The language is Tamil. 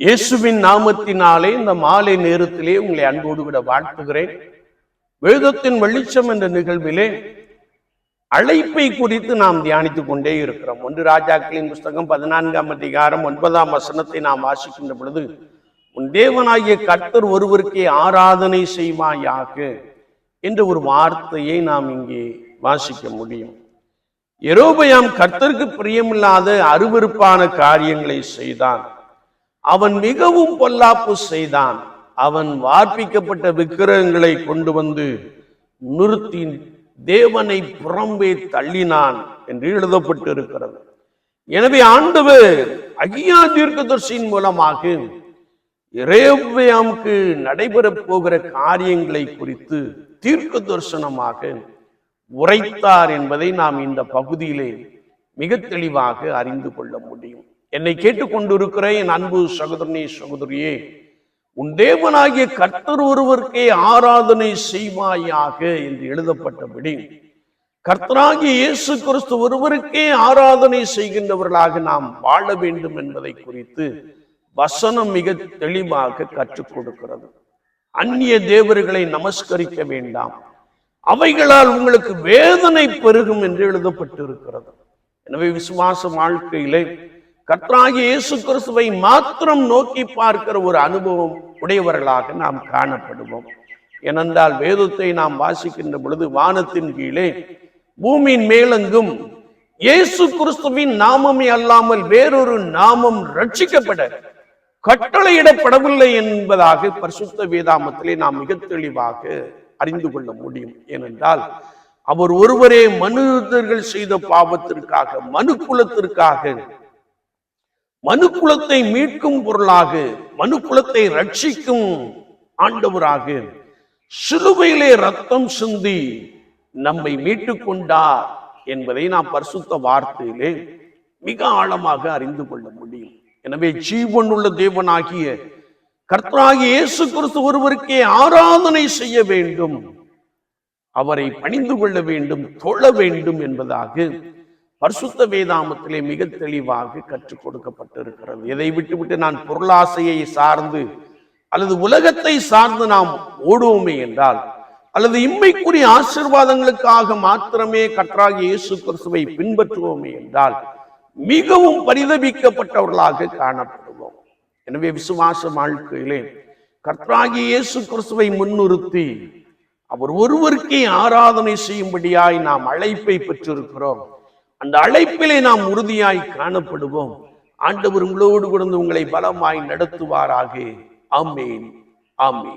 இயேசுவின் நாமத்தினாலே இந்த மாலை நேரத்திலே உங்களை அன்போடு கூட வாழ்த்துகிறேன். வேதத்தின் வெளிச்சம் என்ற நிகழ்விலே அழைப்பை குறித்து நாம் தியானித்துக் கொண்டே இருக்கிறோம். ஒன்று ராஜாக்களின் புஸ்தகம் பதினான்காம் அதிகாரம் ஒன்பதாம் வசனத்தை நாம் வாசிக்கின்ற பொழுது உன் தேவனாகிய கர்த்தர் ஒருவருக்கே ஆராதனை செய்வாயாக என்ற ஒரு வார்த்தையை நாம் இங்கே வாசிக்க முடியும். எரோபயாம் கர்த்தருக்கு பிரியமில்லாத அருவருப்பான காரியங்களை செய்தான். அவன் மிகவும் பொல்லாப்பு செய்தான். அவன் வார்ப்பிக்கப்பட்ட விக்கிரகங்களை கொண்டு வந்து நிறுத்தி தேவனை புறம்பே தள்ளினான் என்று எழுதப்பட்டு இருக்கிறது எனவே ஆண்டவர் அகியா தீர்க்கதர்சியின் மூலமாக இரேவியாமுக்கு நடைபெறப் போகிற காரியங்களை குறித்து தீர்க்க தரிசனமாக உரைத்தார் என்பதை நாம் இந்த பகுதியிலே மிக தெளிவாக அறிந்து கொள்ள முடியும். என்னை கேட்டுக்கொண்டிருக்கிற என் அன்பு சகோதரனே சகோதரியே உன் தேவனாகிய கர்த்தர் ஒருவருக்கே ஆராதனை செய்வாயாக என்று எழுதப்பட்டபடி கர்த்தராகிய இயேசு கிறிஸ்து ஒருவருக்கே ஆராதனை செய்கின்றவர்களாக நாம் வாழ வேண்டும் என்பதை குறித்து வசனம் மிக தெளிவாக கற்றுக் கொடுக்கிறது. அந்நிய தேவர்களை நமஸ்கரிக்க வேண்டாம். அவைகளால் உங்களுக்கு வேதனை பெருகும் என்று எழுதப்பட்டிருக்கிறது. எனவே விசுவாச வாழ்க்கையிலே கர்த்தராகிய இயேசு கிறிஸ்துவை மாத்திரம் நோக்கி பார்க்கிற ஒரு அனுபவம் உடையவர்களாக நாம் காணப்படுவோம். ஏனென்றால் வேதத்தை நாம் வாசிக்கின்ற பொழுது வானத்தின் கீழே பூமியின் மேலெங்கும் இயேசு கிறிஸ்துவின் நாமமே அல்லாமல் வேறொரு நாமம் ரட்சிக்கப்பட கட்டளையிடப்படவில்லை என்பதாக பரிசுத்த வேதாமத்திலே நாம் மிக தெளிவாக அறிந்து கொள்ள முடியும். ஏனென்றால் அவர் ஒருவரே மனிதர்கள் செய்த பாவத்திற்காக மனு குலத்திற்காக மனு குலத்தை மீட்கும் பொருளாக மனு குலத்தை ரட்சிக்கும் ஆண்டவராக. சிலுவையிலே ரத்தம் சிந்தி நம்மை மீட்டுக் கொண்டார் என்பதை நாம் பரிசுத்த வார்த்தையிலே மிக ஆழமாக அறிந்து கொள்ள முடியும். எனவே ஜீவன் உள்ள தேவனாகிய கர்த்தராகிய இயேசு கிறிஸ்து ஒருவருக்கே ஆராதனை செய்ய வேண்டும். அவரை பணிந்து கொள்ள வேண்டும் தொழ வேண்டும் என்பதாக பரிசுத்த வேதாமத்திலே மிக தெளிவாக கற்றுக் கொடுக்கப்பட்டிருக்கிறது. எதை விட்டுவிட்டு நான் பொருளாசையை சார்ந்து அல்லது உலகத்தை சார்ந்து நாம் ஓடுவோமே என்றால் அல்லது இம்மைக்குரிய ஆசிர்வாதங்களுக்காக மாத்திரமே கற்றாகி இயேசு கிறிஸ்துவை பின்பற்றுவோமே என்றால் மிகவும் பரிதபிக்கப்பட்டவர்களாக காணப்படுவோம். எனவே விசுவாச வாழ்க்கையிலே கர்த்தராகிய இயேசு கிறிஸ்துவை முன்னிறுத்தி அவர் ஒருவருக்கே ஆராதனை செய்யும்படியாய் நாம் அழைப்பை பெற்றிருக்கிறோம். அந்த அழைப்பிலே நாம் உறுதியாய் காணப்படுவோம். ஆண்டவர் உங்களோடு கூட உங்களை பலமாய் நடத்துவாராக. ஆமேன். ஆமேன்.